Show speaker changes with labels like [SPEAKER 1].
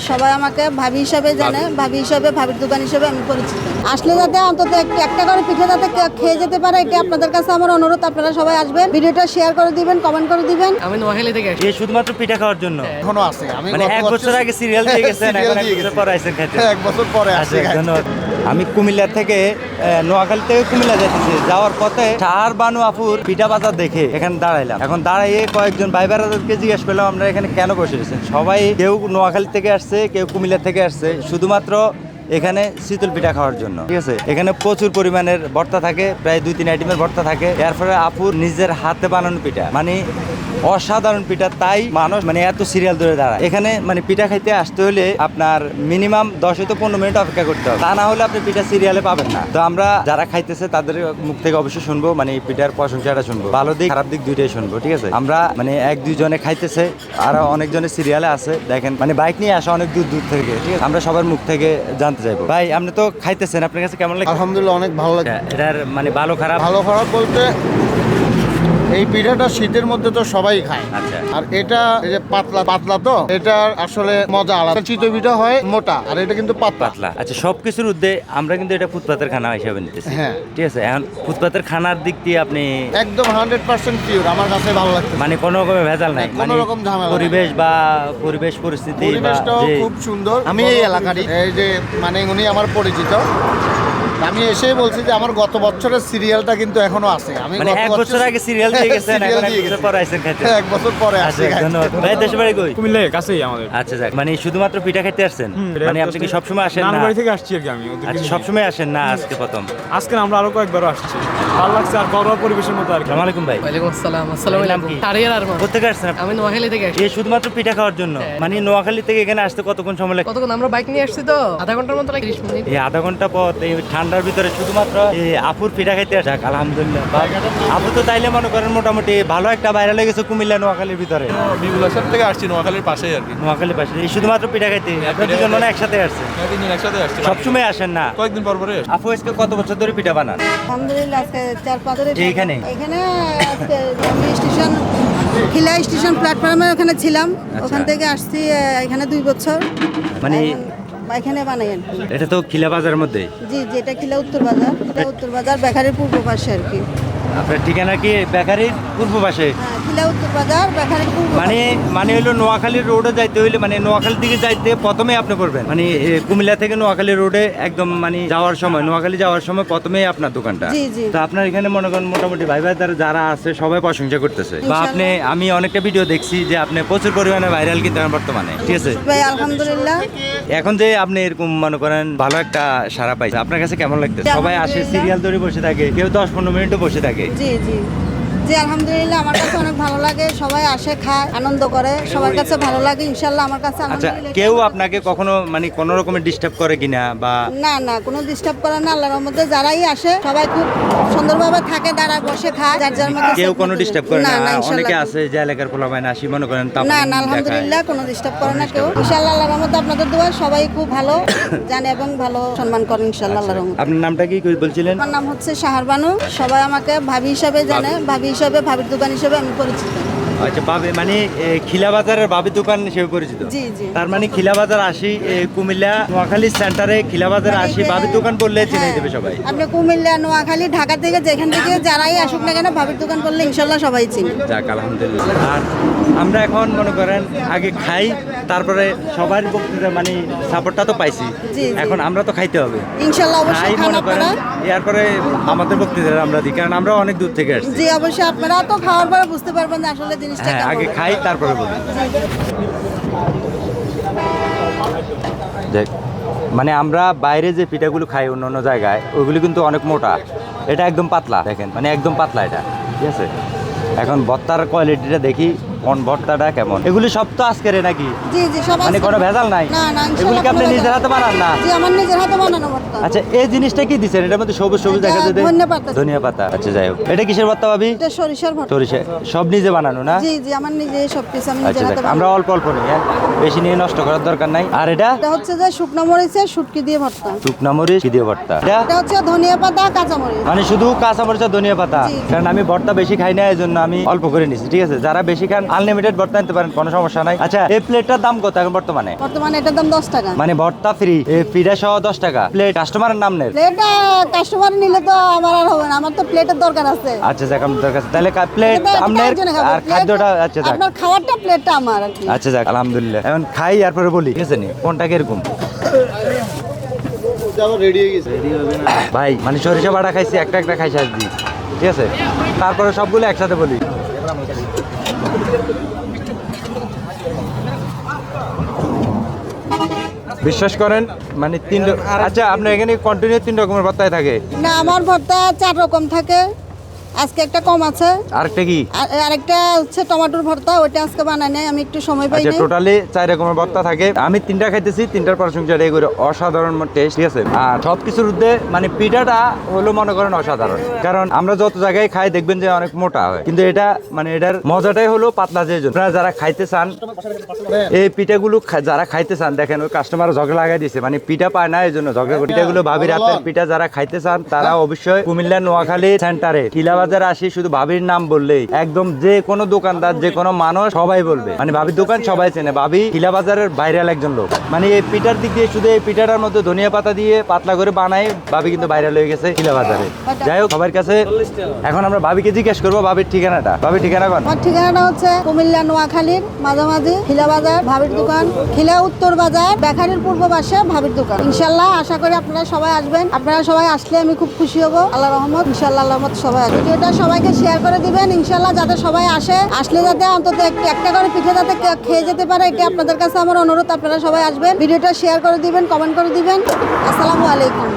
[SPEAKER 1] সবাই আমাকে ভাবি হিসাবে জানে ভাবি। হিসাবে ভাবির দোকান হিসাবে আমি পরিচিত। আসলে যাতে অন্তত এক- একটা করে পিঠে যাতে খেয়ে যেতে পারে এটা আপনাদের কাছে আমার অনুরোধ আপনারা সবাই আসবেন ভিডিওটা শেয়ার করে দিবেন কমেন্ট করে দিবেন।
[SPEAKER 2] আমি নোয়াখালী থেকে
[SPEAKER 3] এই শুধুমাত্র পিঠা খাওয়ার জন্য?
[SPEAKER 4] এখনও আছে। আমি
[SPEAKER 3] মানে এক বছর আগে সিরিয়াল দিয়ে গেছেন এখন এক বছর পরে আইছেন খাইতে।
[SPEAKER 4] এক বছর পরে আসে
[SPEAKER 3] ধন্যবাদ। আমি কুমিল্লা থেকে নোয়াখালী থেকে কুমিল্লা যাচ্ছি যাওয়ার পথে চার বানু আফুর পিঠা বাজার দেখে এখানে দাঁড়াইলাম। এখন দাঁড়াইয়ে কয়েকজন ভাই বেড়াদেরকে জিজ্ঞেস করলাম আমরা এখানে কেন বসে সবাই কেউ নোয়াখালী থেকে আসছে, কেউ কুমিল্লা থেকে আসছে। শুধুমাত্র এখানে শীতল পিঠা খাওয়ার জন্য। ঠিক আছে? এখানে প্রচুর পরিমাণের ভর্তা থাকে, প্রায় দুই তিন আইটেমের ভর্তা থাকে। এর ফলে আপুর নিজের হাতে বানানো পিঠা। মানে অসাধারণ পিঠা, তাই মানুষ মানে এত সিরিয়াল ধরে দাঁড়ায়। এখানে মানে পিঠা খাইতে আসতে হলে আপনার মিনিমাম দশ হইতে পনেরো মিনিট অপেক্ষা করতে হবে। তা না হলে আপনি পিঠা সিরিয়ালে পাবেন না। তো আমরা যারা খাইতেছে তাদের মুখ থেকে অবশ্যই শুনব মানে পিঠার প্রশংসাটা শুনব। ভালো দিক, খারাপ দিক দুইটাই শুনব, ঠিক আছে? আমরা মানে এক দুইজনে খাইতেছে, আর অনেকজনের সিরিয়ালে আছে। দেখেন মানে বাইক নিয়ে আসা অনেক দূর দূর থেকে, ঠিক আছে? আমরা সবার মুখ থেকে জানতে চাইব ভাই আপনি তো খাইতেছেন আপনার কাছে কেমন লাগে?
[SPEAKER 4] আলহামদুলিল্লাহ অনেক ভালো লাগে।
[SPEAKER 3] এটার মানে ভালো খারাপ?
[SPEAKER 4] ভালো খারাপ বলতে এই পিঠাটা শীতের মধ্যে তো সবাই খায়।
[SPEAKER 3] আচ্ছা।
[SPEAKER 4] আর এটা যে পাতলা পাতলা তো এটা আসলে মজা আলাদা। চিতই পিঠা হয় মোটা আর এটা কিন্তু পাতলা।
[SPEAKER 3] পাতলা। আচ্ছা সবকিছুর উদ্দে আমরা কিন্তু এটা ফুটপাতের খানা হিসাবে নিতেছি।
[SPEAKER 4] হ্যাঁ।
[SPEAKER 3] ঠিক আছে এখন ফুটপাতের খানার দিক দিয়ে আপনি
[SPEAKER 4] একদম হান্ড্রেড পার্সেন্ট পিওর আমার কাছে ভালো লাগছে
[SPEAKER 3] মানে কোনো রকমের ভেজাল নাই।
[SPEAKER 4] হ্যাঁ, কোনো
[SPEAKER 3] মানে
[SPEAKER 4] রকম ঝামেলা
[SPEAKER 3] পরিবেশ বা পরিবেশ পরিস্থিতি বা
[SPEAKER 4] খুব সুন্দর। আমি এই এলাকারই। এই যে মানে উনি আমার পরিচিত। আমি এসেই বলছি যে আমার গত বছরের সিরিয়ালটা কিন্তু এখনও আছে। আমি
[SPEAKER 3] মানে এক বছর আগে সিরিয়াল দিয়ে গেছেন এখন এক বছর পরে আইছেন খাইতে
[SPEAKER 4] এক বছর পরে
[SPEAKER 3] আচ্ছা ধন্যবাদ। ভাই দেশের বাড়ি কই?
[SPEAKER 5] কুমিল্লায় কাছেই আমাদের।
[SPEAKER 3] আচ্ছা যাক মানে শুধুমাত্র পিঠা খাইতে আসছেন? মানে আপনি কি সবসময় আসেন না?
[SPEAKER 5] বাড়ি থেকে আসছি আর কি আমি
[SPEAKER 3] আচ্ছা
[SPEAKER 5] নিয়ে।
[SPEAKER 3] সবসময় আসেন না আজকে প্রথম?
[SPEAKER 5] আজকে আমরা আরও কয়েকবারও আসছি। ভালো লাগছে আর ঘরোয়া পরিবেশের মতো আর কি।
[SPEAKER 3] আসসালামু আলাইকুম ভাই।
[SPEAKER 2] ওয়ালাইকুম আসসালাম। আসসালামু আলাইকুম? তারিয়ার আরমান।
[SPEAKER 3] কোথেকে আসছেন
[SPEAKER 2] আমি নোয়াখালী থেকে আসছি।
[SPEAKER 3] এই শুধুমাত্র পিঠা খাওয়ার জন্য?
[SPEAKER 2] হ্যাঁ।
[SPEAKER 3] মানে নোয়াখালী থেকে এখানে আসতে কতক্ষণ সময় লাগে?
[SPEAKER 2] কতক্ষণ? আমরা বাইক নিয়ে আসছি তো। আধা ঘণ্টার মতো লাগে। 30 মিনিট।
[SPEAKER 3] এই আধা ঘণ্টা পথ এই ঠান্ডার ভিতরে শুধুমাত্র এই আপুর পিঠা খাইতে আসা আলহামদুলিল্লাহ। আপু তো তাইলে মনে করেন মোটামুটি ভালো একটা বাইরে লেগেছে কুমিল্লা নোয়াখালীর ভিতরে।
[SPEAKER 6] বিপুলাসার থেকে আসছি নোয়াখালীর পাশেই আর কি।
[SPEAKER 3] নোয়াখালীর পাশে। এই শুধুমাত্র পিঠা খাইতে আপনার দুজন মানে একসাথে আসছে?
[SPEAKER 6] তিনজন একসাথে আসছি।
[SPEAKER 3] সবসময় আসেন না?
[SPEAKER 6] কয়েকদিন পর পরে
[SPEAKER 3] আপু আজকে কত বছর ধরে পিঠা বানান?
[SPEAKER 1] আলহামদুলিল্লাহ আজকে চার পাঁচ ধরে
[SPEAKER 3] এইখানে?
[SPEAKER 1] এখানে? স্টেশন খিলা স্টেশন প্ল্যাটফর্মে ওখানে ছিলাম।
[SPEAKER 3] আচ্ছা।
[SPEAKER 1] ওখান থেকে আসছি এখানে দুই বছর।
[SPEAKER 3] মানে
[SPEAKER 1] এখন এখানে বানাই আর কি।
[SPEAKER 3] এটা তো খিলা বাজার মধ্যে
[SPEAKER 1] জি যেটা খিলা উত্তর বাজার। উত্তর বাজার বেকারির পূর্ব পাশে আর কি।
[SPEAKER 3] আপনার ঠিকানা কি? বেকারির পূর্ব পাশে?
[SPEAKER 1] হ্যাঁ খিলা উত্তর বাজার
[SPEAKER 3] মানে মানে হলো নোয়াখালী রোডে যাইতে হইলে মানে নোয়াখালী দিকে যাইতে প্রথমে আপনি করবেন। মানে কুমিল্লা থেকে নোয়াখালী রোডে একদম মানে যাওয়ার সময় নোয়াখালী যাওয়ার সময় প্রথমেই আপনার দোকানটা। তো আপনার এখানে মনে করেন মোটামুটি ভাই ভাই তারা যারা আছে সবাই প্রশংসা করতেছে। বা আপনি আমি অনেকটা ভিডিও দেখছি যে আপনি প্রচুর পরিমাণে ভাইরাল কিন্তু বর্তমানে ঠিক আছে?
[SPEAKER 1] ভাই আলহামদুলিল্লাহ।
[SPEAKER 3] এখন যে আপনি এরকম মনে করেন ভালো একটা সারা পাইছে আপনার কাছে কেমন লাগতেছে? সবাই আসে সিরিয়াল ধরে বসে থাকে কেউ দশ পনেরো মিনিটও বসে থাকে।
[SPEAKER 1] জি জি। জি আলহামদুলিল্লাহ আমার কাছে অনেক ভালো লাগে সবাই আসে খায় আনন্দ করে সবার কাছে ভালো লাগে ইনশাল্লাহ আমার কাছে
[SPEAKER 3] আচ্ছা কেউ আপনাকে কখনো মানে কোনো রকমের ডিস্টার্ব করে কিনা বা
[SPEAKER 1] না না কোনো ডিস্টার্ব করে না আল্লাহর মধ্যে যারাই আসে সবাই খুব সুন্দরভাবে থাকে দাঁড়ায় বসে খায় যার যার মধ্যে
[SPEAKER 3] কেউ কোনো ডিস্টার্ব করে না অনেকে আছে যে এলাকার পোলাপাইন আসি মনে করেন
[SPEAKER 1] না না আলহামদুলিল্লাহ কোনো ডিস্টার্ব করে না কেউ। ইনশাল্লাহ আল্লাহর রহমতে আপনাদের দোয়া সবাই খুব ভালো জানে এবং ভালো সম্মান করেন ইনশাল্লাহ আল্লাহর রহমতে।
[SPEAKER 3] আপনার নামটা কি কই বলছিলেন?
[SPEAKER 1] আমার নাম হচ্ছে শাহার বানু সবাই আমাকে ভাবি হিসাবে জানে ভাবি হিসাবে ভাবির দোকান হিসাবে আমি পরিচিত।
[SPEAKER 3] আচ্ছা বাবে মানে এ, খিলা বাজারের বাবি দোকান হিসেবে পরিচিত? তার মানে খিলা বাজার আসি কুমিল্লা নোয়াখালী সেন্টারে খিলা বাজার
[SPEAKER 1] মানে
[SPEAKER 3] আসি বাবি দোকান বললে চিনে
[SPEAKER 1] হ্যাঁ,
[SPEAKER 3] দেবে সবাই।
[SPEAKER 1] আপনি কুমিল্লা নোয়াখালী ঢাকা থেকে যেখান থেকে যারাই আসুক না কেন ভাবির দোকান করলে ইনশাল্লাহ সবাই চিনি।
[SPEAKER 3] যাক আলহামদুলিল্লাহ। আর আমরা এখন মনে করেন আগে খাই তারপরে সবার বক্তৃতা মানে সাপোর্টটা তো পাইছি। এখন আমরা তো খাইতে হবে।
[SPEAKER 1] ইনশাল্লাহ অবশ্যই খান
[SPEAKER 3] মনে করেন
[SPEAKER 1] আপনারা
[SPEAKER 3] এরপরে আমাদের বক্তৃতা আমরা দিই কারণ আমরা অনেক দূর থেকে আসছি।
[SPEAKER 1] জি অবশ্যই আপনারা তো খাওয়ার পরে বুঝতে পারবেন আসলে জিনিসটা
[SPEAKER 3] হ্যাঁ আগে খাই তারপরে বলি। দেখ মানে আমরা বাইরে যে পিঠাগুলো খাই অন্য অন্য জায়গায় ওইগুলো কিন্তু অনেক মোটা। এটা একদম পাতলা দেখেন মানে একদম পাতলা এটা ঠিক আছে? এখন বত্তার কোয়ালিটিটা দেখি কোন ভর্তাটা কেমন? এগুলি সব তো আজকের নাকি?
[SPEAKER 1] জি জি সব
[SPEAKER 3] মানে কোনো ভেজাল নাই?
[SPEAKER 1] না না
[SPEAKER 3] এগুলি কি আপনি নিজের হাতে বানান না?
[SPEAKER 1] জি আমার নিজের হাতে বানানো ভর্তা।
[SPEAKER 3] আচ্ছা এই জিনিসটা কি দিচ্ছেন এটার মধ্যে সবুজ সবুজ দেখা যায়
[SPEAKER 1] ধনিয়া পাতা।
[SPEAKER 3] ধনিয়া পাতা। আচ্ছা যাই হোক। এটা কিসের ভর্তা ভাবি?
[SPEAKER 1] এটা সরিষার ভর্তা।
[SPEAKER 3] সরিষা। সব নিজে বানানো না?
[SPEAKER 1] জি জি আমার নিজে সব কিছু আমি
[SPEAKER 3] আচ্ছা
[SPEAKER 1] নিজের হাতে
[SPEAKER 3] আমরা অল্প অল্প নিই হ্যাঁ? বেশি নিয়ে নষ্ট করার দরকার নাই। আর এটা?
[SPEAKER 1] এটা হচ্ছে যে শুকনো মরিচের শুটকি দিয়ে ভর্তা।
[SPEAKER 3] শুকনা মরিচ কি দিয়ে ভর্তা। এটা
[SPEAKER 1] এটা? হচ্ছে ধনিয়া পাতা কাঁচা মরিচ।
[SPEAKER 3] মানে শুধু কাঁচা মরিচ আর ধনিয়া পাতা? কারণ আমি ভর্তা বেশি খাই না এই জন্য আমি অল্প করে নিছি ঠিক আছে? যারা বেশি খান আনলিমিটেড ভর্তা নিতে পারেন কোনো সমস্যা নাই। আচ্ছা এই প্লেটটার দাম কত এখন বর্তমানে?
[SPEAKER 1] বর্তমানে এটার দাম দশ টাকা।
[SPEAKER 3] মানে ভর্তা ফ্রি এই ফ্রিটা সহ দশ টাকা। প্লেট কাস্টমারের নাম নেই
[SPEAKER 1] প্লেট কাস্টমার নিলে তো আমার আর হবে না আমার তো প্লেটের দরকার আছে।
[SPEAKER 3] আচ্ছা যাক আপনার কাছে তাহলে প্লেট আপনার আর খাদ্যটা আচ্ছা যাক।
[SPEAKER 1] আপনার খাবারটা প্লেটটা আমার আর কি।
[SPEAKER 3] আচ্ছা যাক আলহামদুলিল্লাহ। এখন খাই তারপরে বলি ঠিক আছে নি? কোনটা কীরকম? ভাই মানে সরিষা বাটা খাইছি একটা একটা খাই শেষ দিই ঠিক আছে? তারপরে সবগুলো একসাথে বলি। বিশ্বাস করেন মানে তিন আচ্ছা আপনার এখানে কন্টিনিউ তিন রকমের ভর্তায় থাকে।
[SPEAKER 1] না আমার ভর্তা চার রকম থাকে। আজকে একটা কম আছে।
[SPEAKER 3] আরেকটা কি?
[SPEAKER 1] আরেকটা হচ্ছে টমেটোর ভর্তা ওইটা আজকে বানাই নাই আমি একটু সময় পাই
[SPEAKER 3] আচ্ছা টোটালি চার রকমের ভর্তা থাকে। আমি তিনটা খাইতেছি তিনটার প্রশংসা রে করে অসাধারণ টেস্ট ঠিক আছে? আর সব কিছুর ঊর্ধ্বে মানে পিঠাটা হলো মনে করেন অসাধারণ। কারণ আমরা যত জায়গায় খাই দেখবেন যে অনেক মোটা হয়। কিন্তু এটা মানে এটার মজাটাই হলো পাতলা যে জন্য যারা খাইতে চান এই পিঠাগুলো যারা খাইতে চান দেখেন ওই কাস্টমার ঝগড়া লাগাই দিছে। মানে পিঠা পায় না এই জন্য ঝগড়া পিঠাগুলো ভাবির হাতের পিঠা যারা খাইতে চান তারা অবশ্যই কুমিল্লা নোয়াখালী সেন্টারে টিলা বাজারে আসি শুধু ভাবির নাম বললেই একদম যে কোনো দোকানদার, যে কোনো মানুষ সবাই বলবে। মানে ভাবির দোকান সবাই চেনে। ভাবি টিলা বাজারের ভাইরাল একজন লোক। মানে এই পিঠার দিক দিয়ে শুধু এই পিঠাটার মধ্যে ধনিয়া পাতা দিয়ে পাতলা করে বানাই ভাবি কিন্তু ভাইরাল হয়ে গেছে টিলা বাজারে যাই হোক, সবার কাছে এখন আমরা ভাবিকে জিজ্ঞেস করব, ভাবির ঠিকানাটা। ভাবির ঠিকানা কোন?
[SPEAKER 1] ঠিকানাটা হচ্ছে কুমিল্লা নোয়াখালীর মাঝামাঝি খিলা বাজার ভাবির দোকান। খিলা উত্তর বাজার, বেখারির পূর্ব পাশে ভাবির দোকান। ইনশাল্লাহ আশা করি আপনারা সবাই আসবেন। আপনারা সবাই আসলে আমি খুব খুশি হব। আল্লাহ রহমত ইনশাল্লাহ আল্লাহ সবাই আসবে। ভিডিওটা সবাইকে শেয়ার করে দিবেন। ইনশাল্লাহ যাতে সবাই আসে। আসলে যাতে অন্তত একটু করে পিঠে যাতে খেয়ে যেতে পারে, এটা আপনাদের কাছে আমার অনুরোধ, আপনারা সবাই আসবেন। ভিডিওটা শেয়ার করে দিবেন কমেন্ট করে দিবেন। আসসালামু আলাইকুম।